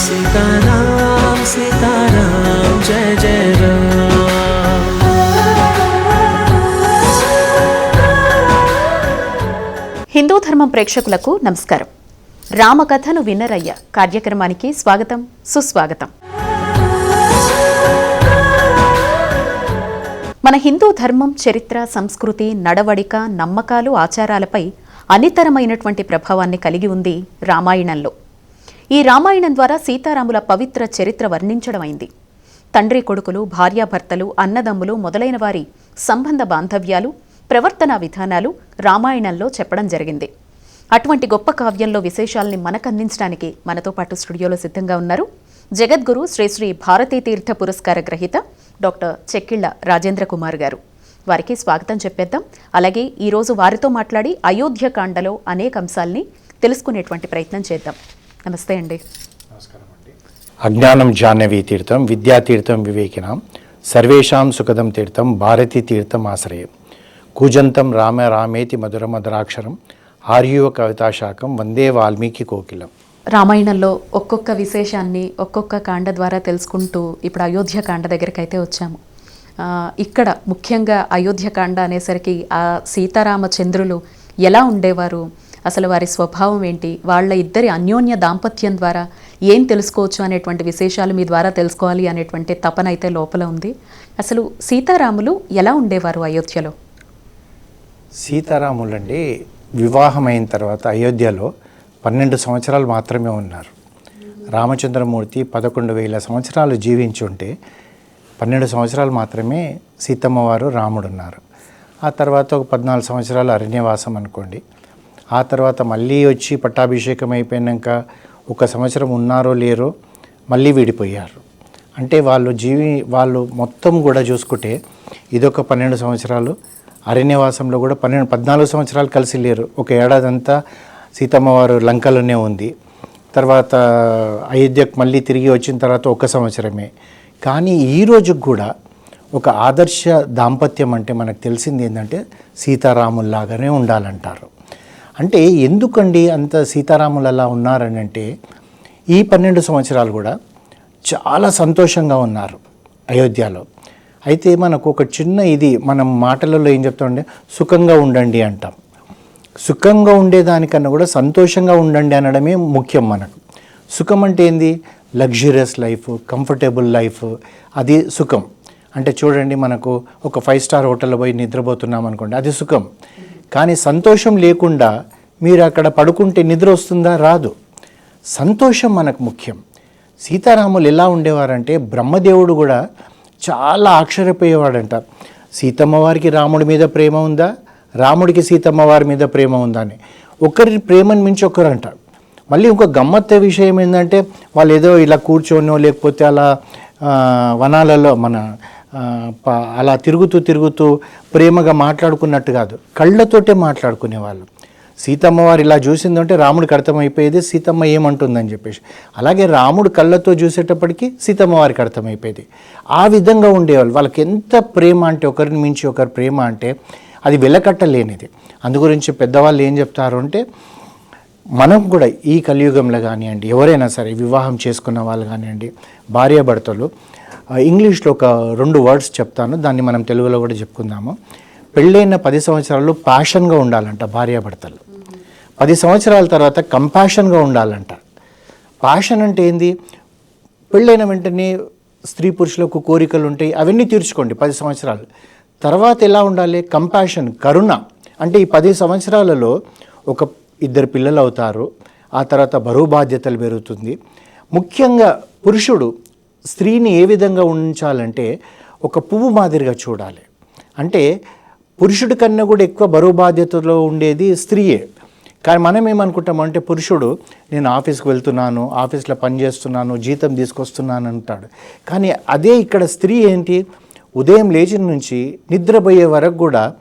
सीताराम सीताराम जय जय राम హిందూ ధర్మం ప్రేక్షకులకు నమస్కారం రామకథను విన్నరయ్య కార్యక్రమానికి స్వాగతం సుస్వాగతం మన హిందూ ధర్మం చరిత్ర సంస్కృతి నడవడిక నమ్మకాలు ఆచారాలపై అనితరమైనటువంటి ప్రభావాన్ని కలిగి ఉంది రామాయణంలో ఈ రామాయణం ద్వారా సీతారాముల పవిత్ర చరిత్ర వర్ణించడమైంది. తండ్రి కొడుకులు భార్యాభర్తలు అన్నదమ్ములు మొదలైన వారి సంబంధ బాంధవ్యాలు ప్రవర్తనా విధానాలు రామాయణంలో చెప్పడం జరిగింది. అటువంటి గొప్ప కావ్యంలో విశేషాల్ని మనకందించడానికి మనతో పాటు స్టూడియోలో సిద్ధంగా ఉన్నారు జగద్గురు శ్రీశ్రీ భారతీతీర్థ పురస్కార గ్రహీత డాక్టర్ చెక్కిళ్ళ రాజేంద్ర కుమార్ గారు. వారికి స్వాగతం చెప్పేద్దాం. అలాగే ఈరోజు వారితో మాట్లాడి అయోధ్య కాండలో అనేక అంశాల్ని తెలుసుకునేటువంటి ప్రయత్నం చేద్దాం. నమస్తే అండి. అజ్ఞానం జాహ్నవీ తీర్థం విద్యాతీర్థం వివేకినాం సర్వేషాం సుఖదం తీర్థం భారతీ తీర్థం ఆశ్రయం. కూజంతం రామ రామేతి మధుర మధురాక్షరం ఆర్యువ కవితాశాఖం వందే వాల్మీకి కోకిలం. రామాయణంలో ఒక్కొక్క విశేషాన్ని ఒక్కొక్క కాండ ద్వారా తెలుసుకుంటూ ఇప్పుడు అయోధ్య కాండ దగ్గరికి అయితే వచ్చాము ఇక్కడ ముఖ్యంగా అయోధ్య కాండ అనేసరికి ఆ సీతారామచంద్రులు ఎలా ఉండేవారు? అసలు వారి స్వభావం ఏంటి? వాళ్ళ ఇద్దరి అన్యోన్య దాంపత్యం ద్వారా ఏం తెలుసుకోవచ్చు అనేటువంటి విశేషాలు మీ ద్వారా తెలుసుకోవాలి అనేటువంటి తపన అయితే లోపల ఉంది. అసలు సీతారాములు ఎలా ఉండేవారు అయోధ్యలో? సీతారాములండి వివాహమైన తర్వాత అయోధ్యలో పన్నెండు సంవత్సరాలు మాత్రమే ఉన్నారు. రామచంద్రమూర్తి పదకొండు వేల సంవత్సరాలు జీవించి ఉంటే పన్నెండు సంవత్సరాలు మాత్రమే సీతమ్మవారు రాముడున్నారు. రాముడు ఉన్నారు ఆ తర్వాత ఒక పద్నాలుగు సంవత్సరాలు అరణ్యవాసం అనుకోండి. ఆ తర్వాత మళ్ళీ వచ్చి పట్టాభిషేకం అయిపోయాక ఒక సంవత్సరం ఉన్నారో లేరో మళ్ళీ విడిపోయారు. అంటే వాళ్ళు జీవి వాళ్ళు మొత్తం కూడా చూసుకుంటే ఇదొక పన్నెండు సంవత్సరాలు అరణ్యవాసంలో కూడా పన్నెండు పద్నాలుగు సంవత్సరాలు కలిసి లేరు. ఒక ఏడాదంతా సీతమ్మ వారు లంకలోనే ఉంది. తర్వాత అయోధ్యకు మళ్ళీ తిరిగి వచ్చిన తర్వాత ఒక సంవత్సరమే. కానీ ఈ రోజుకు కూడా ఒక ఆదర్శ దాంపత్యం అంటే మనకు తెలిసింది ఏంటంటే సీతారాముల్లాగానే ఉండాలంటారు. అంటే ఎందుకండి అంత సీతారాములు అలా ఉన్నారని అంటే ఈ పన్నెండు సంవత్సరాలు కూడా చాలా సంతోషంగా ఉన్నారు అయోధ్యలో. అయితే మనకు ఒక చిన్న ఇది మనం మాటలలో ఏం చెప్తామంటే సుఖంగా ఉండండి అంటాం. సుఖంగా ఉండేదానికన్నా కూడా సంతోషంగా ఉండండి అనడమే ముఖ్యం మనకు. సుఖం అంటే ఏంది? లగ్జరియస్ లైఫ్ కంఫర్టబుల్ లైఫ్ అది సుఖం. అంటే చూడండి మనకు ఒక ఫైవ్ స్టార్ హోటల్లో పోయి నిద్రపోతున్నాం అనుకోండి అది సుఖం. కానీ సంతోషం లేకుండా మీరు అక్కడ పడుకుంటే నిద్ర వస్తుందా? రాదు. సంతోషం మనకు ముఖ్యం. సీతారాములు ఎలా ఉండేవారంటే బ్రహ్మదేవుడు కూడా చాలా ఆశ్చర్యపోయేవాడంట. సీతమ్మ వారికి రాముడి మీద ప్రేమ ఉందా? రాముడికి సీతమ్మ వారి మీద ప్రేమ ఉందా అని. ఒకరి ప్రేమను మించి ఒకరు అంటారు మళ్ళీ ఇంకో గమ్మత్త విషయం ఏంటంటే వాళ్ళు ఏదో ఇలా కూర్చోనో లేకపోతే అలా వనాలలో మన అలా తిరుగుతూ తిరుగుతూ ప్రేమగా మాట్లాడుకున్నట్టు కాదు. కళ్ళతోటే మాట్లాడుకునేవాళ్ళు. సీతమ్మ వారు ఇలా చూసిందంటే రాముడికి అర్థమైపోయేది సీతమ్మ ఏమంటుందని చెప్పేసి. అలాగే రాముడు కళ్ళతో చూసేటప్పటికి సీతమ్మ వారికి అర్థమైపోయేది. ఆ విధంగా ఉండేవాళ్ళు. వాళ్ళకి ఎంత ప్రేమ అంటే ఒకరిని మించి ఒకరి ప్రేమ అంటే అది వెలకట్టలేనిది. అందుగురించి పెద్దవాళ్ళు ఏం చెప్తారు అంటే మనం కూడా ఈ కలియుగంలో కానివ్వండి ఎవరైనా సరే వివాహం చేసుకున్న వాళ్ళు కానివ్వండి భార్యాభర్తలు ఇంగ్లీష్లో ఒక రెండు వర్డ్స్ చెప్తాను దాన్ని మనం తెలుగులో కూడా చెప్పుకుందాము. పెళ్ళైన పది సంవత్సరాలు ప్యాషన్గా ఉండాలంట భార్యాభర్తలు. పది సంవత్సరాల తర్వాత కంపాషన్గా ఉండాలంట. ప్యాషన్ అంటే ఏంది? పెళ్ళైన వెంటనే స్త్రీ పురుషులకు కోరికలు ఉంటాయి అవన్నీ తీర్చుకోండి పది సంవత్సరాలు. తర్వాత ఎలా ఉండాలి? కంపాషన్ కరుణ. అంటే ఈ పది సంవత్సరాలలో ఒక ఇద్దరు పిల్లలు అవుతారు ఆ తర్వాత బరువు బాధ్యతలు పెరుగుతుంది. ముఖ్యంగా పురుషుడు స్త్రీని ఏ విధంగా ఉంచాలంటే ఒక పువ్వు మాదిరిగా చూడాలి. అంటే పురుషుడి కన్నా కూడా ఎక్కువ బరువు బాధ్యతలో ఉండేది స్త్రీయే. కానీ మనం ఏమనుకుంటాం అంటే పురుషుడు నేను ఆఫీస్కి వెళ్తున్నాను ఆఫీస్లో పని చేస్తున్నాను జీతం తీసుకొస్తున్నాను అంటాడు. కానీ అదే ఇక్కడ స్త్రీ ఏంటి? ఉదయం లేచిన నుంచి నిద్రపోయే వరకు కూడా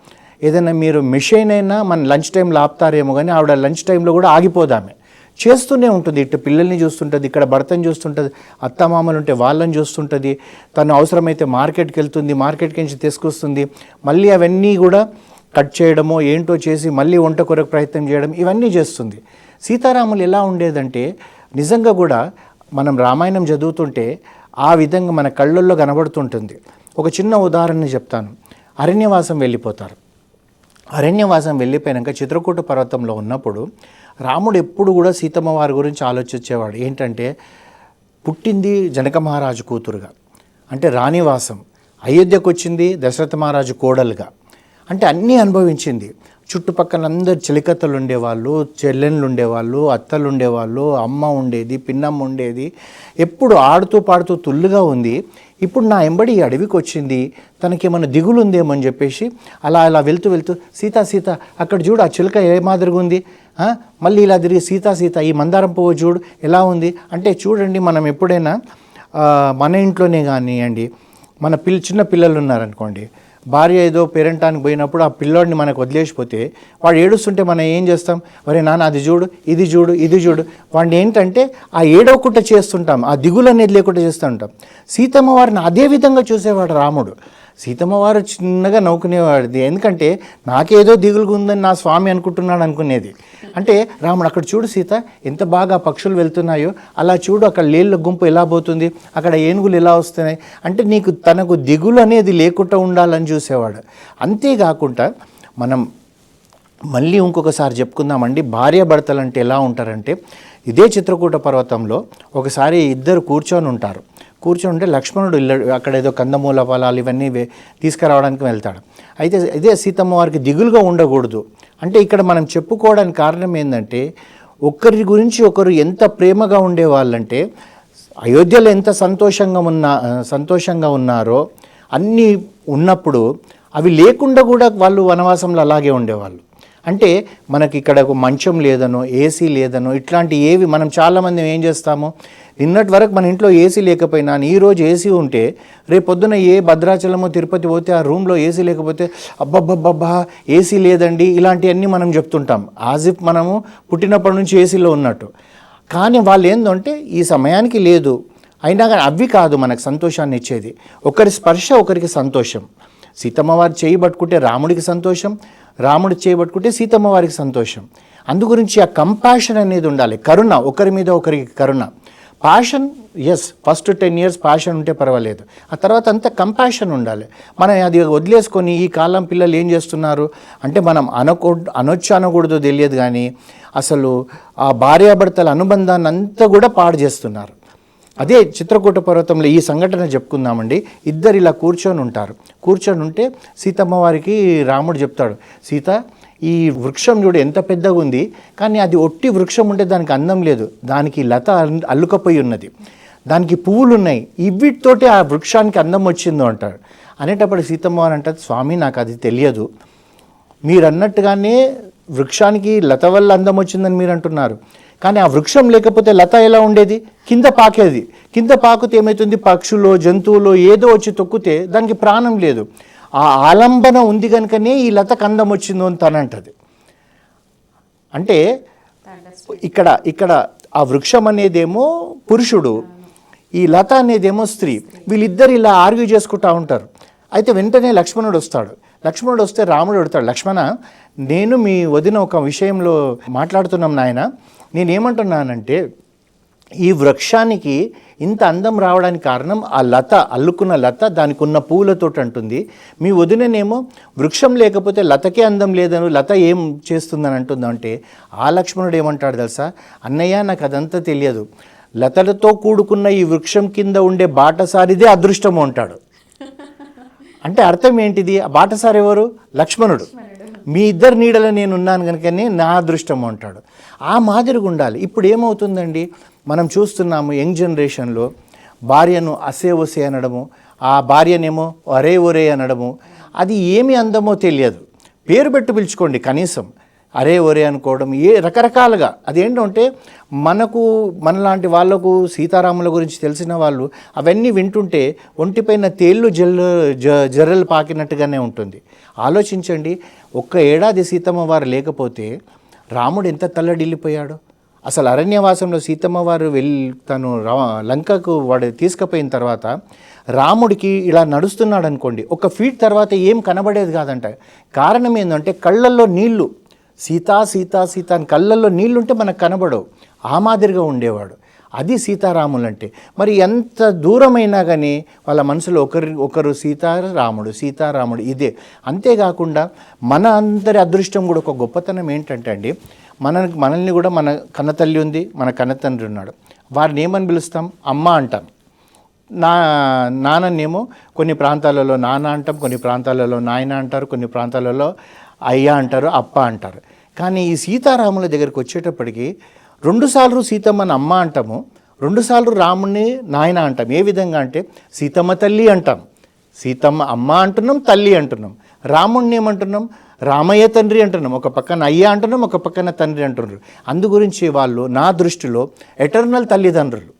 ఏదైనా మీరు మిషన్ అయినా మన లంచ్ టైంలో ఆపుతారేమో కానీ ఆవిడ లంచ్ టైంలో కూడా ఆగిపోదామే. చేస్తూనే ఉంటుంది. ఇటు పిల్లల్ని చూస్తుంటుంది ఇక్కడ భర్తను చూస్తుంటుంది అత్తమామలు ఉంటే వాళ్ళని చూస్తుంటుంది. తను అవసరమైతే మార్కెట్కి వెళ్తుంది మార్కెట్కి నుంచి తీసుకొస్తుంది. మళ్ళీ అవన్నీ కూడా కట్ చేయడమో ఏంటో చేసి మళ్ళీ వంట కొరకు ప్రయత్నం చేయడం ఇవన్నీ చేస్తుంది. సీతారాములు ఎలా ఉండేదంటే నిజంగా కూడా మనం రామాయణం చదువుతుంటే ఆ విధంగా మన కళ్ళల్లో కనబడుతుంటుంది. ఒక చిన్న ఉదాహరణ చెప్తాను. అరణ్యవాసం వెళ్ళిపోతారు. అరణ్యవాసం వెళ్ళిపోయాక చిత్రకూట పర్వతంలో ఉన్నప్పుడు రాముడు ఎప్పుడు కూడా సీతమ్మ వారి గురించి ఆలోచించేవాడు. ఏంటంటే పుట్టింది జనక మహారాజు కూతురుగా. అంటే రాణివాసం. అయోధ్యకు వచ్చింది దశరథ మహారాజు కోడలుగా. అంటే అన్నీ అనుభవించింది. చుట్టుపక్కల అందరు చెలికత్తలు ఉండేవాళ్ళు చెల్లెళ్ళు ఉండేవాళ్ళు అత్తలు ఉండేవాళ్ళు అమ్మ ఉండేది పిన్నమ్మ ఉండేది. ఎప్పుడు ఆడుతూ పాడుతూ తుల్లుగా ఉంది. ఇప్పుడు నా ఎంబడి ఈ అడవికి వచ్చింది తనకేమైనా దిగులు ఉందేమో అని చెప్పేసి అలా అలా వెళ్తూ వెళ్తూ సీతా సీత అక్కడ చూడు ఆ చిలుక ఏ మాదిరిగా ఉంది? మళ్ళీ ఇలా తిరిగి సీతా సీత ఈ మందారం పువ్వు చూడు ఎలా ఉంది? అంటే చూడండి మనం ఎప్పుడైనా మన ఇంట్లోనే కానివ్వండి మన పిల్ చిన్న పిల్లలు ఉన్నారనుకోండి భార్య ఏదో పేరెంటానికి పోయినప్పుడు ఆ పిల్లోడిని మనకు వదిలేసిపోతే వాడు ఏడుస్తుంటే మనం ఏం చేస్తాం? ఒరే నాన్న అది చూడు ఇది చూడు ఇది చూడు. వాడిని ఏంటంటే ఆ ఏడవకుండా చేస్తుంటాం ఆ దిగులు అనేది లేకుండా చేస్తూ ఉంటాం సీతమ్మ వారిని అదే విధంగా చూసేవాడు రాముడు. సీతమ్మ వారు చిన్నగా నవ్వుకునేవాడిది. ఎందుకంటే నాకేదో దిగులుగా ఉందని నా స్వామి అనుకుంటున్నాడు అనుకునేది. అంటే రాముడు అక్కడ చూడు సీత ఎంత బాగా పక్షులు వెళ్తున్నాయో అలా చూడు అక్కడ లేళ్ళ గుంపు ఎలా పోతుంది అక్కడ ఏనుగులు ఎలా వస్తున్నాయి. అంటే నీకు తనకు దిగులు అనేది లేకుండా ఉండాలని చూసేవాడు. అంతేకాకుండా మనం మళ్ళీ ఇంకొకసారి చెప్పుకుందామండి భార్యాభర్తలు అంటే ఎలా ఉంటారంటే ఇదే చిత్రకూట పర్వతంలో ఒకసారి ఇద్దరు కూర్చొని ఉంటారు. కూర్చొని ఉంటే లక్ష్మణుడు ఇల్లు అక్కడ ఏదో కందమూల ఫలాలు ఇవన్నీ తీసుకురావడానికి వెళ్తాడు. అయితే ఇదే సీతమ్మ వారికి దిగులుగా ఉండకూడదు. అంటే ఇక్కడ మనం చెప్పుకోవడానికి కారణం ఏంటంటే ఒకరి గురించి ఒకరు ఎంత ప్రేమగా ఉండేవాళ్ళంటే అయోధ్యలో ఎంత సంతోషంగా ఉన్న సంతోషంగా ఉన్నారో అన్నీ ఉన్నప్పుడు అవి లేకుండా కూడా వాళ్ళు వనవాసంలో అలాగే ఉండేవాళ్ళు. అంటే మనకి ఇక్కడ ఒక మంచం లేదనో ఏసీ లేదనో ఇట్లాంటి ఏవి మనం చాలామంది ఏం చేస్తాము? నిన్నటి వరకు మన ఇంట్లో ఏసీ లేకపోయినా ఈ రోజు ఏసీ ఉంటే రేపు పొద్దున ఏ భద్రాచలమో తిరుపతి పోతే ఆ రూమ్లో ఏసీ లేకపోతే అబ్బబ్బబ్బబ్బా ఏసీ లేదండి ఇలాంటివన్నీ మనం చెప్తుంటాం. యాజ్ ఇఫ్ మనము పుట్టినప్పటి నుంచి ఏసీలో ఉన్నట్టు. కానీ వాళ్ళు ఏంటంటే ఈ సమయానికి లేదు. అయినా కానీ అవి కాదు మనకు సంతోషాన్ని ఇచ్చేది ఒకరి స్పర్శ ఒకరికి సంతోషం. సీతమ్మవారు చేయబట్టుకుంటే చేయి పట్టుకుంటే రాముడికి సంతోషం రాముడు చేయి పట్టుకుంటే సీతమ్మ వారికి సంతోషం. అందు గురించి ఆ కంపాషన్ అనేది ఉండాలి. కరుణ ఒకరి మీద ఒకరికి కరుణ. Passion as first ten years passion ఉంటే పర్వాలేదు. ఆ తర్వాత అంత కంపాషన్ ఉండాలి. మనం అది వదిలేసుకొని ఈ కాలం పిల్లలు ఏం చేస్తున్నారు? అంటే మనం అనకూ అనొచ్చు అనకూడదో తెలియదు కానీ అసలు ఆ భార్యాభర్తల అనుబంధాన్ని అంతా కూడా పాడు చేస్తున్నారు. అదే చిత్రకూట పర్వతంలో ఈ సంఘటన చెప్పుకుందామండి. ఇద్దరు ఇలా కూర్చొని ఉంటారు. కూర్చొని ఉంటే సీతమ్మ వారికి రాముడు చెప్తాడు సీత ఈ వృక్షం చూడు ఎంత పెద్దగా ఉంది కానీ అది ఒట్టి వృక్షం ఉంటే దానికి అందం లేదు. దానికి లత అల్- అల్లుకపోయి ఉన్నది. దానికి పువ్వులు ఉన్నాయి ఇవిటితోటి ఆ వృక్షానికి అందం వచ్చిందో అంటాడు. అనేటప్పుడు సీతమ్మ వారు అంటారు స్వామి నాకు అది తెలియదు. మీరు అన్నట్టుగానే వృక్షానికి లత వల్ల అందం వచ్చిందని మీరు అంటున్నారు. కానీ ఆ వృక్షం లేకపోతే లత ఎలా ఉండేది? కింద పాకేది. కింద పాకుతే ఏమవుతుంది పక్షులు జంతువులు ఏదో వచ్చి తొక్కితే దానికి ప్రాణం లేదు. ఆ ఆలంబన ఉంది కనుకనే ఈ లత కందం వచ్చిందో అని తనంటది అంటే ఇక్కడ ఇక్కడ ఆ వృక్షం అనేదేమో పురుషుడు ఈ లత అనేదేమో స్త్రీ. వీళ్ళిద్దరు ఇలా ఆర్గ్యూ చేసుకుంటా ఉంటారు. అయితే వెంటనే లక్ష్మణుడు వస్తాడు. లక్ష్మణుడు వస్తే రాముడు అడుగుతాడు లక్ష్మణ నేను మీ వదిన ఒక విషయంలో మాట్లాడుతున్నాం నాయన. నేనేమంటున్నానంటే ఈ వృక్షానికి ఇంత అందం రావడానికి కారణం ఆ లత అల్లుకున్న లత దానికి ఉన్న పువ్వులతో అంటుంది. మీ వదిననేమో వృక్షం లేకపోతే లతకే అందం లేదని లత ఏం చేస్తుందని అంటుందంటే ఆ లక్ష్మణుడు ఏమంటాడు తెలుసా? అన్నయ్య నాకు అదంతా తెలియదు. లతలతో కూడుకున్న ఈ వృక్షం కింద ఉండే బాటసారిదే అదృష్టము అంటాడు. అంటే అర్థం ఏంటిది? ఆ బాటసారి ఎవరు? లక్ష్మణుడు. మీ ఇద్దరు నీడలో నేను ఉన్నాను కనుకనే నా అదృష్టం అంటాడు. ఆ మాదిరిగా ఉండాలి. ఇప్పుడు ఏమవుతుందండి? మనం చూస్తున్నాము యంగ్ జనరేషన్లో భార్యను అసే ఒసే అనడము ఆ భార్యనేమో ఒరే ఒరే అనడము. అది ఏమి అందమో తెలియదు. పేరు పెట్టి పిలుచుకోండి కనీసం. అరే ఒరే అనుకోవడం ఏ రకరకాలుగా. అదేంటంటే మనకు మనలాంటి వాళ్ళకు సీతారాముల గురించి తెలిసిన వాళ్ళు అవన్నీ వింటుంటే ఒంటిపైన తేళ్ళు జల్లు జ జర్రలు పాకినట్టుగానే ఉంటుంది. ఆలోచించండి ఒక్క ఏడాది సీతమ్మ వారు లేకపోతే రాముడు ఎంత తల్లడిల్లిపోయాడు? అసలు అరణ్యవాసంలో సీతమ్మ వారు వెళ్ళి తను రా లంకకు వాడు తీసుకుపోయిన తర్వాత రాముడికి ఇలా నడుస్తున్నాడు అనుకోండి ఒక ఫీట్ తర్వాత ఏం కనబడేది కాదంట. కారణం ఏంటంటే కళ్ళల్లో నీళ్ళు. సీతా సీతా సీత అని కళ్ళల్లో నీళ్ళుంటే మనకు కనబడవు. ఆ మాదిరిగా ఉండేవాడు. అది సీతారాములు అంటే మరి ఎంత దూరమైనా కానీ వాళ్ళ మనసులో ఒకరి ఒకరు సీతారాముడు సీతారాముడు ఇదే. అంతేకాకుండా మన అందరి అదృష్టం కూడా ఒక గొప్పతనం ఏంటంటే అండి మన మనల్ని కూడా మన కన్నతల్లి ఉంది మన కన్నతండ్రి ఉన్నాడు. వారిని ఏమని పిలుస్తాం? అమ్మ అంటాం. నా నాన్ననేమో కొన్ని ప్రాంతాలలో నాన్న అంటాం కొన్ని ప్రాంతాలలో నాయన అంటారు కొన్ని ప్రాంతాలలో అయ్య అంటారు అప్ప అంటారు. కానీ ఈ సీతారాముల దగ్గరికి వచ్చేటప్పటికి రెండుసార్లు సీతమ్మని అమ్మ అంటాము రెండుసార్లు రాముణ్ణి నాయన అంటాం. ఏ విధంగా అంటే సీతమ్మ తల్లి అంటాం. సీతమ్మ అమ్మ అంటున్నాం తల్లి అంటున్నాం. రాముణ్ణి ఏమంటున్నాం? రామయ్య తండ్రి అంటున్నాం. ఒక పక్కన అయ్య అంటున్నాం ఒక పక్కన తండ్రి అంటున్నారు. అందు గురించి వాళ్ళు నా దృష్టిలో ఎటర్నల్ తల్లిదండ్రులు.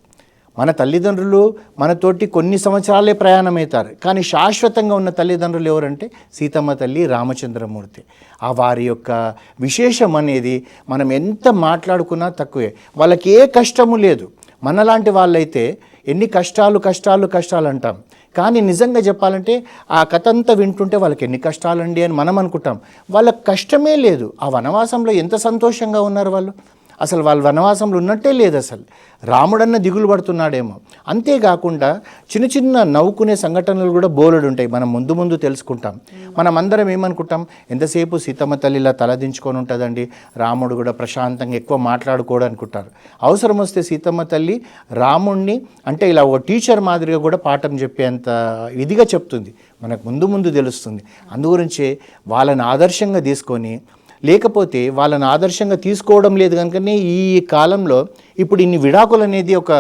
మన తల్లిదండ్రులు మనతోటి కొన్ని సంవత్సరాలే ప్రయాణమవుతారు. కానీ శాశ్వతంగా ఉన్న తల్లిదండ్రులు ఎవరంటే సీతమ్మ తల్లి రామచంద్రమూర్తి. ఆ వారి యొక్క విశేషం అనేది మనం ఎంత మాట్లాడుకున్నా తక్కువే. వాళ్ళకి ఏ కష్టము లేదు. మనలాంటి వాళ్ళైతే ఎన్ని కష్టాలు కష్టాలు కష్టాలు అంటాం. కానీ నిజంగా చెప్పాలంటే ఆ కథ అంతా వింటుంటే వాళ్ళకి ఎన్ని కష్టాలండి అని మనం అనుకుంటాం. వాళ్ళకి కష్టమే లేదు. ఆ వనవాసంలో ఎంత సంతోషంగా ఉన్నారు వాళ్ళు? అసలు వాళ్ళు వనవాసంలో ఉన్నట్టే లేదు అసలు. రాముడన్న దిగులు పడుతున్నాడేమో. అంతేకాకుండా చిన్న చిన్న నవ్వుకునే సంఘటనలు కూడా బోలెడు ఉంటాయి. మనం ముందు ముందు తెలుసుకుంటాం. మనం అందరం ఏమనుకుంటాం? ఎంతసేపు సీతమ్మ తల్లిలా తలదించుకొని ఉంటుందండి? రాముడు కూడా ప్రశాంతంగా ఎక్కువ మాట్లాడుకోడు అనుకుంటారు అవసరం వస్తే సీతమ్మ తల్లి రాముణ్ణి అంటే ఇలా ఒక టీచర్ మాదిరిగా కూడా పాఠం చెప్పేంత ఇదిగా చెప్తుంది. మనకు ముందు ముందు తెలుస్తుంది. అందుగురించే వాళ్ళని ఆదర్శంగా తీసుకొని లేకపోతే వాళ్ళని ఆదర్శంగా తీసుకోవడం లేదు కనుకనే ఈ కాలంలో ఇప్పుడు ఇన్ని విడాకులు అనేది ఒక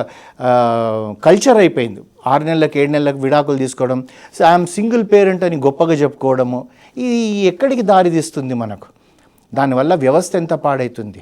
కల్చర్ అయిపోయింది. ఆరు నెలలకు ఏడు నెలలకు విడాకులు తీసుకోవడం ఐఎమ్ సింగిల్ పేరెంట్ అని గొప్పగా చెప్పుకోవడము ఇది ఎక్కడికి దారి తీస్తుంది మనకు? దానివల్ల వ్యవస్థ ఎంత పాడవుతుంది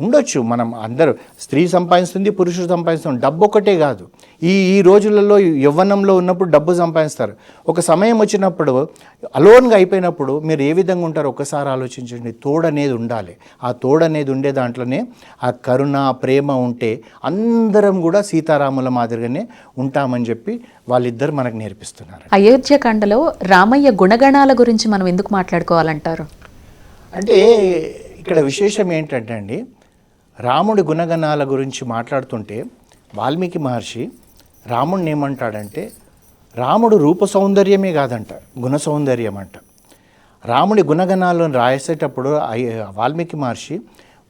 ఉండొచ్చు. మనం అందరూ స్త్రీ సంపాదిస్తుంది పురుషుడు సంపాదిస్తుంది. డబ్బు ఒకటే కాదు. ఈ ఈ రోజులలో యవ్వనంలో ఉన్నప్పుడు డబ్బు సంపాదిస్తారు. ఒక సమయం వచ్చినప్పుడు అలోన్గా అయిపోయినప్పుడు మీరు ఏ విధంగా ఉంటారో ఒకసారి ఆలోచించండి. తోడు అనేది ఉండాలి. ఆ తోడు అనేది ఉండే దాంట్లోనే ఆ కరుణ ప్రేమ ఉంటే అందరం కూడా సీతారాముల మాదిరిగానే ఉంటామని చెప్పి వాళ్ళిద్దరు మనకు నేర్పిస్తున్నారు. అయోధ్యకాండలో రామయ్య గుణగణాల గురించి మనం ఎందుకు మాట్లాడుకోవాలంటారు? అంటే ఇక్కడ విశేషం ఏంటంటే అండి రాముడి గుణగణాల గురించి మాట్లాడుతుంటే వాల్మీకి మహర్షి రాముడిని ఏమంటాడంటే రాముడు రూప సౌందర్యమే కాదంట గుణ సౌందర్యం అంట రాముడి గుణగణాలను రాసేటప్పుడు వాల్మీకి మహర్షి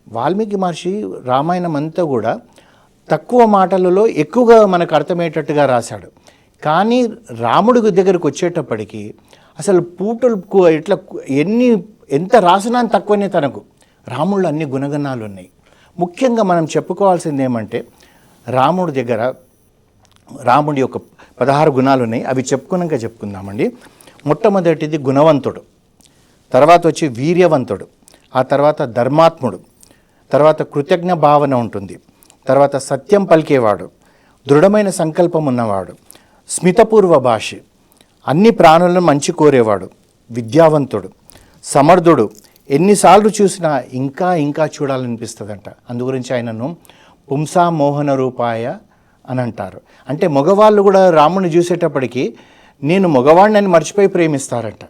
వాల్మీకి మహర్షి రామాయణం అంతా కూడా తక్కువ మాటలలో ఎక్కువగా మనకు అర్థమయ్యేటట్టుగా రాశాడు. కానీ రాముడి దగ్గరకు వచ్చేటప్పటికి అసలు పూటలు ఎట్లా ఇట్లా ఎన్ని ఎంత రాసినా తక్కువనే తనకు. రాముళ్ళు అన్ని గుణగణాలు ఉన్నాయి ముఖ్యంగా మనం చెప్పుకోవాల్సింది ఏమంటే రాముడి దగ్గర రాముడి యొక్క పదహారు గుణాలు ఉన్నాయి అవి చెప్పుకున్నాక చెప్పుకుందామండి. మొట్టమొదటిది గుణవంతుడు. తర్వాత వచ్చి వీర్యవంతుడు. ఆ తర్వాత ధర్మాత్ముడు. తర్వాత కృతజ్ఞ భావన ఉంటుంది. తర్వాత సత్యం పలికేవాడు. దృఢమైన సంకల్పం ఉన్నవాడు. స్మితపూర్వ భాష. అన్ని ప్రాణులను మంచి కోరేవాడు. విద్యావంతుడు. సమర్థుడు. ఎన్నిసార్లు చూసినా ఇంకా ఇంకా చూడాలనిపిస్తుందంట. అందుగురించి ఆయనను పుంసా మోహన రూపాయ అని అంటారు. అంటే మగవాళ్ళు కూడా రాముని చూసేటప్పటికి నేను మగవాడిని అని మర్చిపోయి ప్రేమిస్తారంట.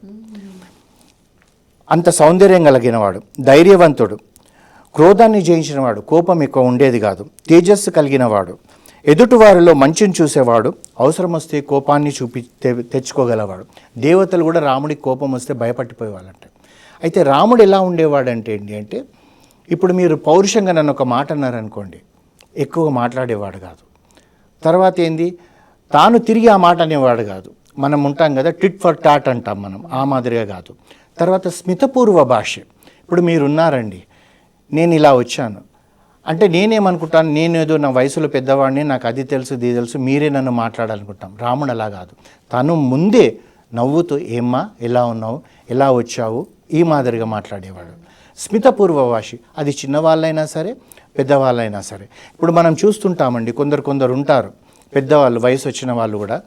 అంత సౌందర్యం కలిగినవాడు ధైర్యవంతుడు క్రోధాన్ని జయించినవాడు కోపం ఎక్కువ ఉండేది కాదు తేజస్సు కలిగినవాడు ఎదుటివారిలో మంచిని చూసేవాడు అవసరం వస్తే కోపాన్ని చూపి తె- తెచ్చుకోగలవాడు. దేవతలు కూడా రాముడికి కోపం వస్తే భయపట్టిపోయేవాళ్ళంట. అయితే రాముడు ఎలా ఉండేవాడంటే ఏంటి అంటే ఇప్పుడు మీరు పౌరుషంగా నన్ను ఒక మాట అన్నారనుకోండి ఎక్కువ మాట్లాడేవాడు కాదు. తర్వాత ఏంది తాను తిరిగి ఆ మాట అనేవాడు కాదు. మనం ఉంటాం కదా టిట్ ఫర్ టాట్ అంటాం మనం ఆ మాదిరిగా కాదు. తర్వాత స్మితపూర్వ భాష ఇప్పుడు మీరున్నారండి నేను ఇలా వచ్చాను. అంటే నేనేమనుకుంటాను నేను ఏదో నా వయసులో పెద్దవాడిని నాకు అది తెలుసు ఇది తెలుసు మీరే నన్ను మాట్లాడాలనుకుంటాం. రాముడు అలా కాదు. తను ముందే నవ్వుతూ ఏమ్మా ఎలా ఉన్నావు? ఎలా వచ్చావు? ఈ మాదిరిగా మాట్లాడేవాడు. స్మితపూర్వవాషి అది చిన్నవాళ్ళైనా సరే పెద్దవాళ్ళైనా సరే. ఇప్పుడు మనం చూస్తుంటామండి కొందరు కొందరు ఉంటారు. పెద్దవాళ్ళు వయసు వచ్చిన వాళ్ళు కూడా.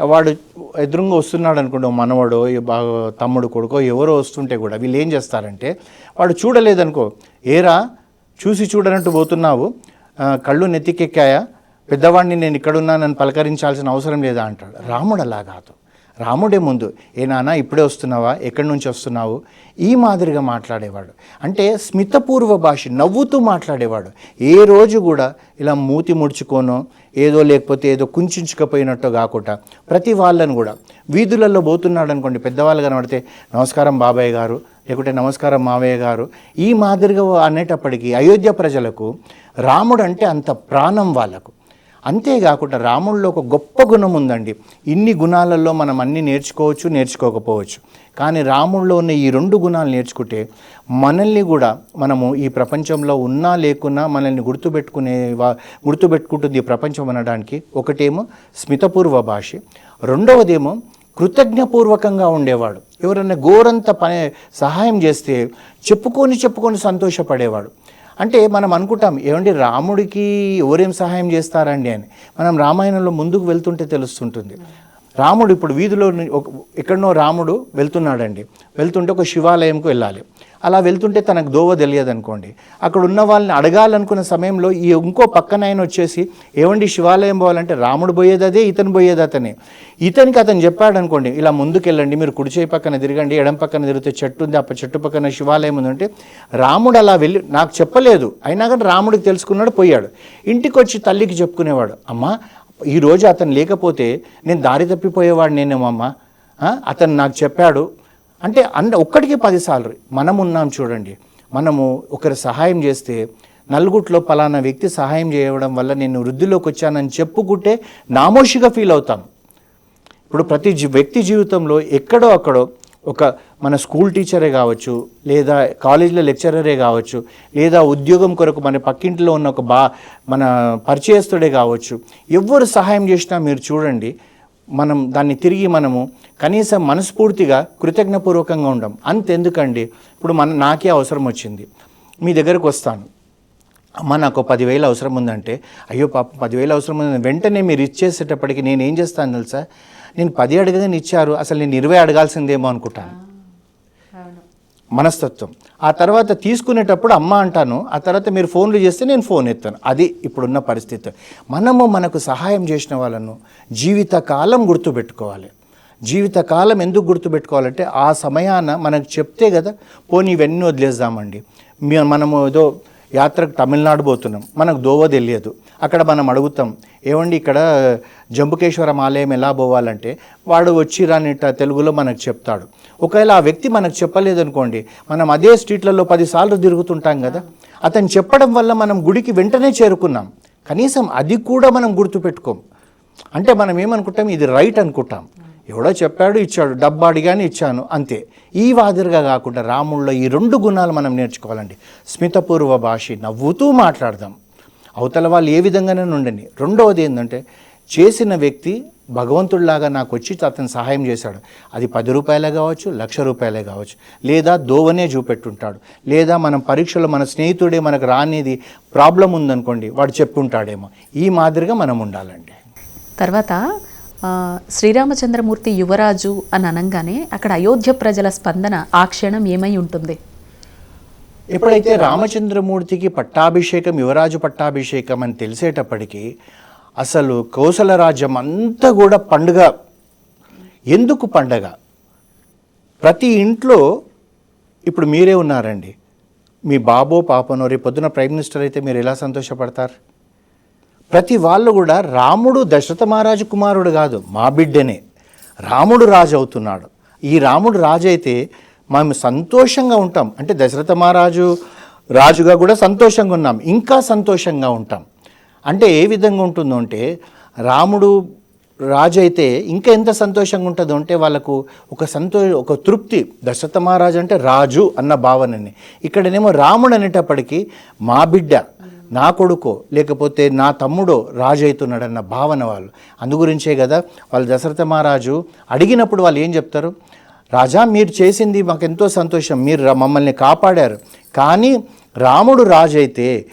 వాడు ఎదురుగా వస్తున్నాడు అనుకోండి ఓ మనవడో బాగా తమ్ముడు కొడుకో ఎవరో వస్తుంటే కూడా వీళ్ళు ఏం చేస్తారంటే వాడు చూడలేదనుకో ఏరా చూసి చూడనట్టు పోతున్నావు. కళ్ళు నెత్తికెక్కాయా? పెద్దవాడిని నేను ఇక్కడున్నానని పలకరించాల్సిన అవసరం లేదా? అంటాడు. రాముడు అలా కాదు. రాముడే ముందు. ఏ నాన్న ఇప్పుడే వస్తున్నావా? ఎక్కడి నుంచి వస్తున్నావు? ఈ మాదిరిగా మాట్లాడేవాడు. అంటే స్మితపూర్వ భాష నవ్వుతూ మాట్లాడేవాడు. ఏ రోజు కూడా ఇలా మూతి ముడుచుకోనో ఏదో లేకపోతే ఏదో కుంచుకపోయినట్టు కాకుండా ప్రతి వాళ్ళని కూడా. వీధులలో పోతున్నాడు అనుకోండి పెద్దవాళ్ళు కనబడితే నమస్కారం బాబాయ్ గారు లేకుంటే నమస్కారం మావయ్య గారు. ఈ మాదిరిగా అనేటప్పటికీ అయోధ్య ప్రజలకు రాముడు అంటే అంత ప్రాణం వాళ్ళకు. అంతేకాకుండా రాముడిలో ఒక గొప్ప గుణం ఉందండి. ఇన్ని గుణాలలో మనం అన్ని నేర్చుకోవచ్చు నేర్చుకోకపోవచ్చు. కానీ రాముడిలో ఉన్న ఈ రెండు గుణాలు నేర్చుకుంటే మనల్ని కూడా మనము ఈ ప్రపంచంలో ఉన్నా లేకున్నా మనల్ని గుర్తుపెట్టుకునే వా గుర్తుపెట్టుకుంటుంది ఈ ప్రపంచం అనడానికి. ఒకటేమో స్మితపూర్వ భాష. రెండవదేమో కృతజ్ఞపూర్వకంగా ఉండేవాడు. ఎవరైనా గోరంత పని సహాయం చేస్తే చెప్పుకొని చెప్పుకొని సంతోషపడేవాడు. అంటే మనం అనుకుంటాం ఏమండి రాముడికి ఎవరేం సహాయం చేస్తారండి అని. మనం రామాయణంలో ముందుకు వెళ్తుంటే తెలుస్తుంటుంది. రాముడు ఇప్పుడు వీధిలో ఒక ఎక్కడనో రాముడు వెళ్తున్నాడండి. వెళ్తుంటే ఒక శివాలయంకు వెళ్ళాలి. అలా వెళ్తుంటే తనకు దోవ తెలియదు అనుకోండి అక్కడ ఉన్న వాళ్ళని అడగాలనుకున్న సమయంలో ఈ ఇంకో పక్కన ఆయన వచ్చేసి ఏమండి శివాలయం పోవాలంటే రాముడు పోయేది అదే ఇతను పోయేది అతనే? ఇతనికి అతను చెప్పాడు అనుకోండి ఇలా ముందుకెళ్ళండి మీరు కుడిచేయి పక్కన తిరగండి ఎడం పక్కన తిరిగితే చెట్టు ఉంది ఆ చెట్టు పక్కన శివాలయం ఉందంటే రాముడు అలా వెళ్ళి నాకు చెప్పలేదు. అయినా కానీ రాముడికి తెలుసుకున్నాడు పోయాడు. ఇంటికి వచ్చి తల్లికి చెప్పుకునేవాడు అమ్మా ఈరోజు అతను లేకపోతే నేను దారి తప్పిపోయేవాడు నేనేమో అమ్మా అతను నాకు చెప్పాడు అంటే అంద ఒక్కడికి పదిసార్లు మనం ఉన్నాం చూడండి. మనము ఒకరి సహాయం చేస్తే నలుగుట్లో పలానా వ్యక్తి సహాయం చేయడం వల్ల నేను వృద్ధిలోకి వచ్చానని చెప్పుకుంటే నామోషిగా ఫీల్ అవుతాం. ఇప్పుడు ప్రతి జీ- వ్యక్తి జీవితంలో ఎక్కడో అక్కడో ఒక మన స్కూల్ టీచరే కావచ్చు లేదా కాలేజీలో లెక్చరరే కావచ్చు లేదా ఉద్యోగం కొరకు మన పక్కింటిలో ఉన్న ఒక బా మన పరిచయస్తుడే కావచ్చు ఎవ్వరు సహాయం చేసినా మీరు చూడండి మనం దాన్ని తిరిగి మనము కనీసం మనస్ఫూర్తిగా కృతజ్ఞపూర్వకంగా ఉండం. అంతెందుకండి? ఇప్పుడు మన నాకే అవసరం వచ్చింది. మీ దగ్గరకు వస్తాను. అమ్మ నాకు పదివేలు అవసరం ఉందంటే అయ్యో పాప పదివేలు అవసరం ఉంది. వెంటనే మీరు ఇచ్చేసేటప్పటికి నేను ఏం చేస్తాను తెలుసా? నేను పది అడగదని ఇచ్చారు. అసలు నేను ఇరవై అడగాల్సిందేమో అనుకుంటాను. మనస్తత్వం. ఆ తర్వాత తీసుకునేటప్పుడు అమ్మ అంటాను ఆ తర్వాత మీరు ఫోన్లు చేస్తే నేను ఫోన్ ఎత్తాను. అది ఇప్పుడున్న పరిస్థితి. మనము మనకు సహాయం చేసిన వాళ్ళను జీవితకాలం గుర్తుపెట్టుకోవాలి. జీవితకాలం ఎందుకు గుర్తుపెట్టుకోవాలంటే ఆ సమయాన మనకు చెప్తే కదా పోనీ ఇవన్నీ వదిలేద్దామండి. మనము ఏదో యాత్రకు తమిళనాడు పోతున్నాం. మనకు దోవ తెలియదు. అక్కడ మనం అడుగుతాం ఏమండి ఇక్కడ జంబుకేశ్వరం ఆలయం ఎలా పోవాలంటే? వాడు వచ్చి రానిట తెలుగులో మనకు చెప్తాడు. ఒకవేళ ఆ వ్యక్తి మనకు చెప్పలేదనుకోండి మనం అదే స్ట్రీట్లలో పదిసార్లు తిరుగుతుంటాం కదా. అతను చెప్పడం వల్ల మనం గుడికి వెంటనే చేరుకున్నాం. కనీసం అది కూడా మనం గుర్తుపెట్టుకోం. అంటే మనం ఏమనుకుంటాం ఇది రైట్ అనుకుంటాం. ఎవడో చెప్పాడు ఇచ్చాడు డబ్బు అడిగాని ఇచ్చాను అంతే. ఈ వాదిరిగా కాకుండా రాముల్లో ఈ రెండు గుణాలు మనం నేర్చుకోవాలండి. స్మితపూర్వ భాష నవ్వుతూ మాట్లాడదాం. అవతల వాళ్ళు ఏ విధంగానే ఉండండి. రెండవది ఏంటంటే చేసిన వ్యక్తి భగవంతుడిలాగా నాకు వచ్చి అతను సహాయం చేశాడు. అది పది రూపాయలే కావచ్చు లక్ష రూపాయలే కావచ్చు. లేదా దోవనే చూపెట్టుంటాడు. లేదా మనం పరీక్షలో మన స్నేహితుడే మనకు రానిది ప్రాబ్లం ఉందనుకోండి వాడు చెప్పుంటాడేమో. ఈ మాదిరిగా మనం ఉండాలండి. తర్వాత శ్రీరామచంద్రమూర్తి యువరాజు అని అనగానే అక్కడ అయోధ్య ప్రజల స్పందన ఆ క్షణం ఏమై ఉంటుంది? ఎప్పుడైతే రామచంద్రమూర్తికి పట్టాభిషేకం యువరాజు పట్టాభిషేకం అని తెలిసేటప్పటికీ అసలు కోసల రాజ్యం అంతా కూడా పండుగ. ఎందుకు పండగ? ప్రతి ఇంట్లో ఇప్పుడు మీరే ఉన్నారండి. మీ బాబో పాపనో రేపు పొద్దున ప్రైమ్ మినిస్టర్ అయితే మీరు ఎలా సంతోషపడతారు? ప్రతి వాళ్ళు కూడా రాముడు దశరథ మహారాజు కుమారుడు కాదు మా బిడ్డనే. రాముడు రాజు అవుతున్నాడు. ఈ రాముడు రాజు అయితే మేము సంతోషంగా ఉంటాం. అంటే దశరథ మహారాజు రాజుగా కూడా సంతోషంగా ఉన్నాం. ఇంకా సంతోషంగా ఉంటాం. అంటే ఏ విధంగా ఉంటుందో అంటే రాముడు రాజు అయితే ఇంకా ఎంత సంతోషంగా ఉంటుందో అంటే వాళ్ళకు ఒక సంతో ఒక తృప్తి. దశరథ మహారాజు అంటే రాజు అన్న భావనని. ఇక్కడనేమో రాముడు అనేటప్పటికీ మా బిడ్డ. నా కొడుకో లేకపోతే నా తమ్ముడో రాజు అవుతున్నాడన్న భావన వాళ్ళు. అందుగురించే కదా వాళ్ళు దశరథ మహారాజు అడిగినప్పుడు వాళ్ళు ఏం చెప్తారు? రాజా మీరు చేసింది మాకెంతో సంతోషం. మీరు రా- మమ్మల్ని కాపాడారు. కానీ రాముడు రాజు అయితే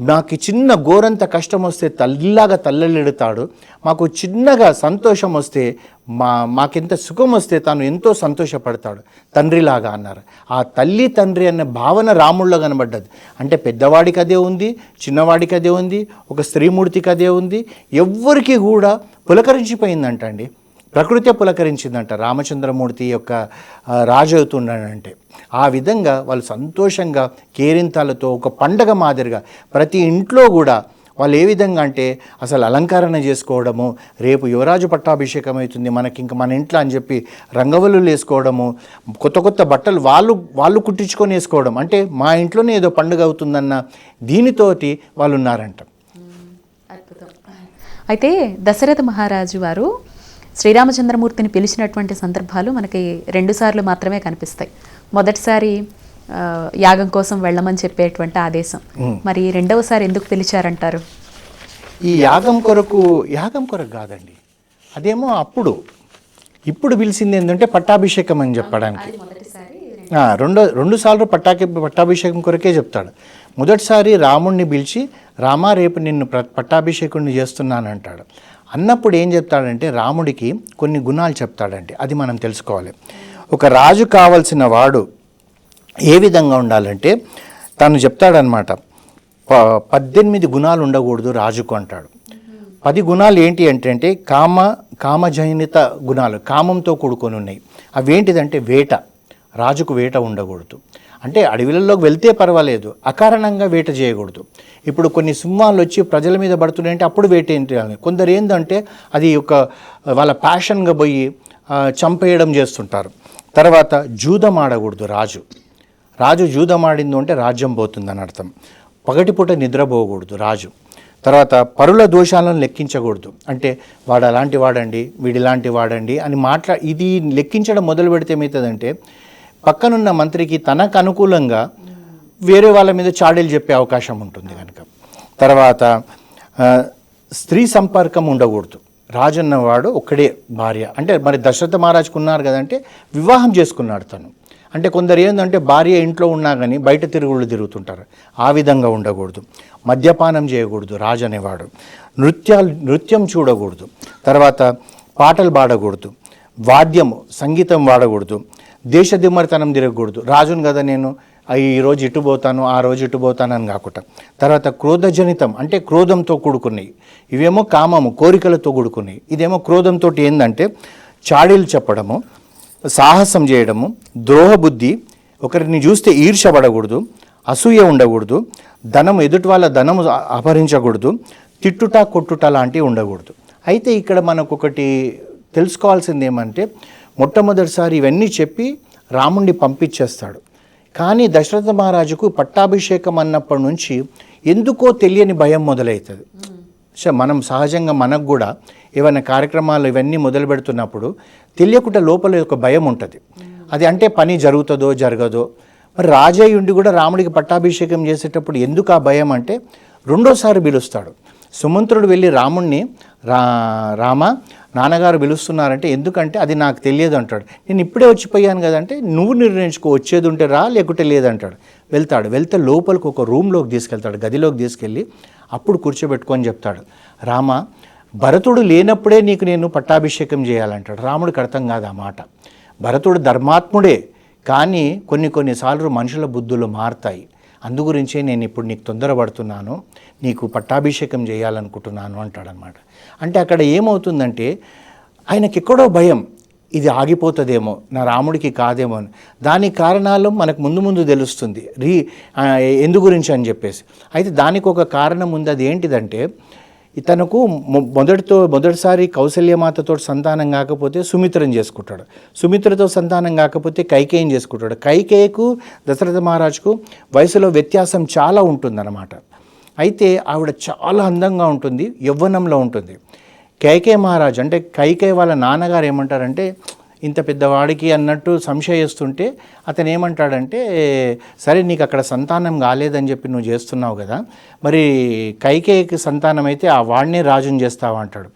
మాకు చిన్న ఘోరంత కష్టం వస్తే తల్లిలాగా తల్లెళ్ళెడతాడు. మాకు చిన్నగా సంతోషం వస్తే మా మాకెంత సుఖం వస్తే తాను ఎంతో సంతోషపడతాడు. తండ్రిలాగా అన్నారు. ఆ తల్లి తండ్రి అనే భావన రాముల్లో కనబడ్డది. అంటే పెద్దవాడికి అదే ఉంది చిన్నవాడికి అదే ఉంది ఒక స్త్రీమూర్తికి అదే ఉంది. ఎవ్వరికి కూడా పులకరించిపోయిందంట అండి ప్రకృతి పులకరించిందంట రామచంద్రమూర్తి యొక్క రాజవుతున్నాడంటే. రాజు అవుతున్నాడంటే ఆ విధంగా వాళ్ళు సంతోషంగా కేరింతాలతో ఒక పండగ మాదిరిగా ప్రతి ఇంట్లో కూడా వాళ్ళు ఏ విధంగా అంటే అసలు అలంకరణ చేసుకోవడము రేపు యువరాజు పట్టాభిషేకం అవుతుంది మనకి ఇంక మన ఇంట్లో అని చెప్పి రంగవల్లులు వేసుకోవడము కొత్త కొత్త బట్టలు వాళ్ళు వాళ్ళు కుట్టించుకొని వేసుకోవడం. అంటే మా ఇంట్లోనే ఏదో పండుగ అవుతుందన్న దీనితోటి వాళ్ళు ఉన్నారంట. అయితే దశరథ మహారాజు వారు శ్రీరామచంద్రమూర్తిని పిలిచినటువంటి సందర్భాలు మనకి రెండుసార్లు మాత్రమే కనిపిస్తాయి. మొదటిసారి యాగం కోసం వెళ్ళమని చెప్పేటువంటి ఆదేశం. మరి రెండవసారి ఎందుకు పిలిచారంటారు? ఈ యాగం కొరకు యాగం కొరకు కాదండి. అదేమో అప్పుడు. ఇప్పుడు పిలిచింది ఏంటంటే పట్టాభిషేకం అని చెప్పడానికి. రెండో రెండు సార్లు పట్టాకి పట్టాభిషేకం కొరకే చెప్తాడు. మొదటిసారి రాముణ్ణి పిలిచి రామా రేపు నిన్ను పట్టాభిషేకుణ్ణి చేస్తున్నానంటాడు. అన్నప్పుడు ఏం చెప్తాడంటే రాముడికి కొన్ని గుణాలు చెప్తాడంటే అది మనం తెలుసుకోవాలి. ఒక రాజు కావలసిన వాడు ఏ విధంగా ఉండాలంటే తను చెప్తాడనమాట ప పద్దెనిమిది గుణాలు ఉండకూడదు రాజుకు అంటాడు. పది గుణాలు ఏంటి అంటే కామ కామజనిత గుణాలు కామంతో కూడుకొని ఉన్నాయి. అవి ఏంటిదంటే వేట రాజుకు వేట ఉండకూడదు. అంటే అడవిలలోకి వెళ్తే పర్వాలేదు అకారణంగా వేట చేయకూడదు. ఇప్పుడు కొన్ని సింహాలు వచ్చి ప్రజల మీద పడుతున్నాయంటే అప్పుడు వేట ఏంటి కొందరు ఏంటంటే అది ఒక వాళ్ళ ప్యాషన్గా పోయి చంపేయడం చేస్తుంటారు. తర్వాత జూదం ఆడకూడదు రాజు. రాజు జూదమాడింది అంటే రాజ్యం పోతుందని అర్థం. పగటిపూట నిద్రపోకూడదు రాజు. తర్వాత పరుల దోషాలను లెక్కించకూడదు. అంటే వాడు అలాంటి వాడండి వీడిలాంటి వాడండి అని మాట్లా ఇది లెక్కించడం మొదలు పెడితే ఏమవుతుందంటే పక్కనున్న మంత్రికి తనకు అనుకూలంగా వేరే వాళ్ళ మీద చాడీలు చెప్పే అవకాశం ఉంటుంది కనుక. తర్వాత స్త్రీ సంపర్కం ఉండకూడదు. రాజు అన్నవాడు ఒక్కడే భార్య. అంటే మరి దశరథ మహారాజుకు ఉన్నారు కదంటే వివాహం చేసుకున్నాడు తను. అంటే కొందరు ఏంటంటే భార్య ఇంట్లో ఉన్నా కానీ బయట తిరుగుళ్ళు తిరుగుతుంటారు. ఆ విధంగా ఉండకూడదు. మద్యపానం చేయకూడదు రాజు అనేవాడు. నృత్యాలు నృత్యం చూడకూడదు. తర్వాత పాటలు పాడకూడదు. వాద్యము సంగీతం వాడకూడదు. దేశదిమ్మరితనం తిరగకూడదు. రాజును కదా నేను ఈ రోజు ఇటు పోతాను ఆ రోజు ఇటు పోతాను అని కాకుండా. తర్వాత క్రోధజనితం అంటే క్రోధంతో కూడుకున్నాయి ఇవేమో కామము కోరికలతో కూడుకున్నాయి ఇదేమో క్రోధంతో ఏంటంటే చాడీలు చెప్పడము సాహసం చేయడము ద్రోహబుద్ధి ఒకరిని చూస్తే ఈర్షపడకూడదు అసూయ ఉండకూడదు ధనం ఎదుటి వాళ్ళ ధనం అపహరించకూడదు తిట్టుట కొట్టుట లాంటివి ఉండకూడదు. అయితే ఇక్కడ మనకు ఒకటి తెలుసుకోవాల్సింది ఏమంటే మొట్టమొదటిసారి ఇవన్నీ చెప్పి రాముణ్ణి పంపించేస్తాడు. కానీ దశరథ మహారాజుకు పట్టాభిషేకం అన్నప్పటి నుంచి ఎందుకో తెలియని భయం మొదలవుతుంది సో మనం సహజంగా మనకు కూడా ఏమైనా కార్యక్రమాలు ఇవన్నీ మొదలు పెడుతున్నప్పుడు తెలియకుండా లోపల ఒక భయం ఉంటుంది. అది అంటే పని జరుగుతుందో జరగదో. మరి రాజయ్య ఉండి కూడా రాముడికి పట్టాభిషేకం చేసేటప్పుడు ఎందుకు ఆ భయం అంటే రెండోసారి పిలుస్తాడు. సుమంత్రుడు వెళ్ళి రాముణ్ణి రా రామ నాన్నగారు పిలుస్తున్నారంటే ఎందుకంటే అది నాకు తెలియదు అంటాడు. నేను ఇప్పుడే వచ్చిపోయాను కదంటే నువ్వు నిర్ణయించుకో వచ్చేది ఉంటే రా లేకుంటే లేదంటాడు. వెళ్తాడు. వెళ్తే లోపలికి ఒక రూమ్లోకి తీసుకెళ్తాడు గదిలోకి తీసుకెళ్ళి అప్పుడు కూర్చోబెట్టుకొని చెప్తాడు రామ భరతుడు లేనప్పుడే నీకు నేను పట్టాభిషేకం చేయాలంటాడు. రాముడికి అర్థం కాదు ఆ మాట. భరతుడు ధర్మాత్ముడే కానీ కొన్ని కొన్నిసార్లు మనుషుల బుద్ధులు మారుతాయి. అందుగురించే నేను ఇప్పుడు నీకు తొందరపడుతున్నాను నీకు పట్టాభిషేకం చేయాలనుకుంటున్నాను అంటాడనమాట. అంటే అక్కడ ఏమవుతుందంటే ఆయనకి ఎక్కడో భయం ఇది ఆగిపోతుందేమో నా రాముడికి కాదేమో అని. దానికి కారణాలు మనకు ముందు ముందు తెలుస్తుంది. రీ ఎందు గురించి అని చెప్పేసి. అయితే దానికి ఒక కారణం ఉంది. అది ఏంటిదంటే ఇతనుకు మొదటితో మొదటిసారి కౌసల్యమాతతో సంతానం కాకపోతే సుమిత్రం చేసుకుంటాడు. సుమిత్రతో సంతానం కాకపోతే కైకేయం చేసుకుంటాడు. కైకేయకు దశరథ మహారాజుకు వయసులో వ్యత్యాసం చాలా ఉంటుందన్నమాట. అయితే ఆవిడ చాలా అందంగా ఉంటుంది యవ్వనంలో ఉంటుంది. కైకే మహారాజు అంటే కైకే వాళ్ళ నాన్నగారు ఏమంటారంటే ఇంత పెద్దవాడికి అన్నట్టు సంశయిస్తుంటే అతను ఏమంటాడంటే సరే నీకు అక్కడ సంతానం కాలేదని చెప్పి నువ్వు చేస్తున్నావు కదా మరి కైకేయికి సంతానం అయితే ఆ వాడినే రాజుని చేస్తావు అంటాడు.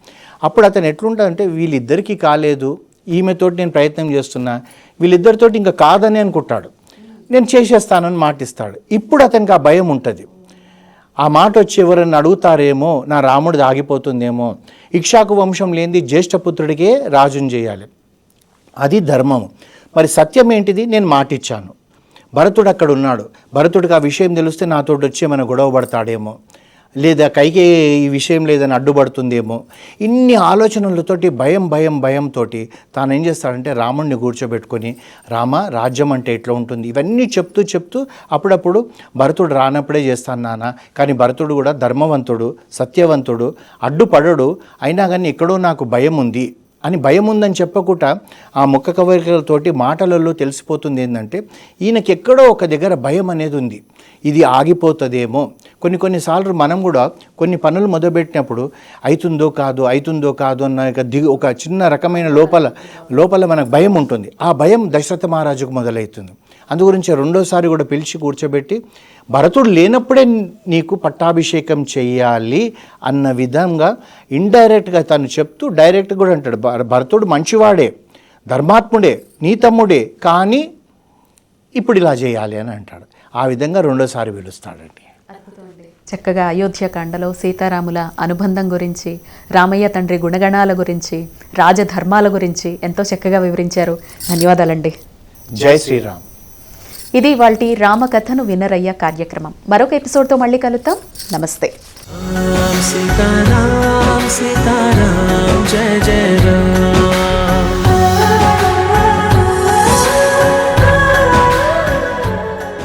అప్పుడు అతను ఎట్లుంటాడంటే వీళ్ళిద్దరికీ కాలేదు ఈమెతోటి నేను ప్రయత్నం చేస్తున్నా వీళ్ళిద్దరితోటి ఇంకా కాదని అనుకుంటాడు నేను చేసేస్తానని మాటిస్తాడు. ఇప్పుడు అతనికి ఆ భయం ఉంటుంది. ఆ మాట వచ్చి ఎవరన్నా అడుగుతారేమో నా రాముడిది ఆగిపోతుందేమో. ఇక్షాకు వంశం లేనిది జ్యేష్ఠపుత్రుడికే రాజుని చేయాలి. అది ధర్మము. మరి సత్యం ఏంటిది? నేను మాటిచ్చాను. భరతుడు అక్కడ ఉన్నాడు. భరతుడికి ఆ విషయం తెలిస్తే నాతోటి వచ్చి ఏమైనా గొడవ పడతాడేమో. లేదా కైకి ఈ విషయం లేదని అడ్డుపడుతుందేమో. ఇన్ని ఆలోచనలతోటి భయం భయం భయంతో తాను ఏం చేస్తాడంటే రాముణ్ణి కూర్చోబెట్టుకొని రామ రాజ్యం అంటే ఎట్లా ఉంటుంది. ఇవన్నీ చెప్తూ చెప్తూ అప్పుడప్పుడు భరతుడు రానప్పుడే చేస్తాను నాన్న. కానీ భరతుడు కూడా ధర్మవంతుడు సత్యవంతుడు అడ్డుపడడు. అయినా కానీ ఎక్కడో నాకు భయం ఉంది. అని భయం ఉందని చెప్పకుండా ఆ ముఖ కవరికలతోటి మాటలలో తెలిసిపోతుంది ఏంటంటే ఈయనకి ఎక్కడో ఒక దగ్గర భయం అనేది ఉంది. ఇది ఆగిపోతుందేమో. కొన్ని కొన్నిసార్లు మనం కూడా కొన్ని పనులు మొదలుపెట్టినప్పుడు అవుతుందో కాదు అవుతుందో కాదు అన్న దిగు ఒక చిన్న రకమైన లోపల లోపల మనకు భయం ఉంటుంది. ఆ భయం దశరథ మహారాజుకు మొదలవుతుంది. అందుగురించి రెండోసారి కూడా పిలిచి కూర్చోబెట్టి భరతుడు లేనప్పుడే నీకు పట్టాభిషేకం చేయాలి అన్న విధంగా ఇండైరెక్ట్గా తను చెప్తూ డైరెక్ట్ కూడా అంటాడు. భర- భరతుడు మంచివాడే ధర్మాత్ముడే నీ తమ్ముడే కానీ ఇప్పుడు ఇలా చేయాలి అని అంటాడు. ఆ విధంగా రెండోసారి పిలుస్తాడండి. చక్కగా అయోధ్యకాండలో సీతారాముల అనుబంధం గురించి రామయ్య తండ్రి గుణగణాల గురించి రాజధర్మాల గురించి ఎంతో చక్కగా వివరించారు. ధన్యవాదాలండి. జై శ్రీరామ్. ఇది వాళ్ళ రామకథను వినరయ్య కార్యక్రమం. మరొక ఎపిసోడ్తో మళ్ళీ కలుద్దాం. నమస్తే. సీతారాం సీతారాం జయ జయ రామ్.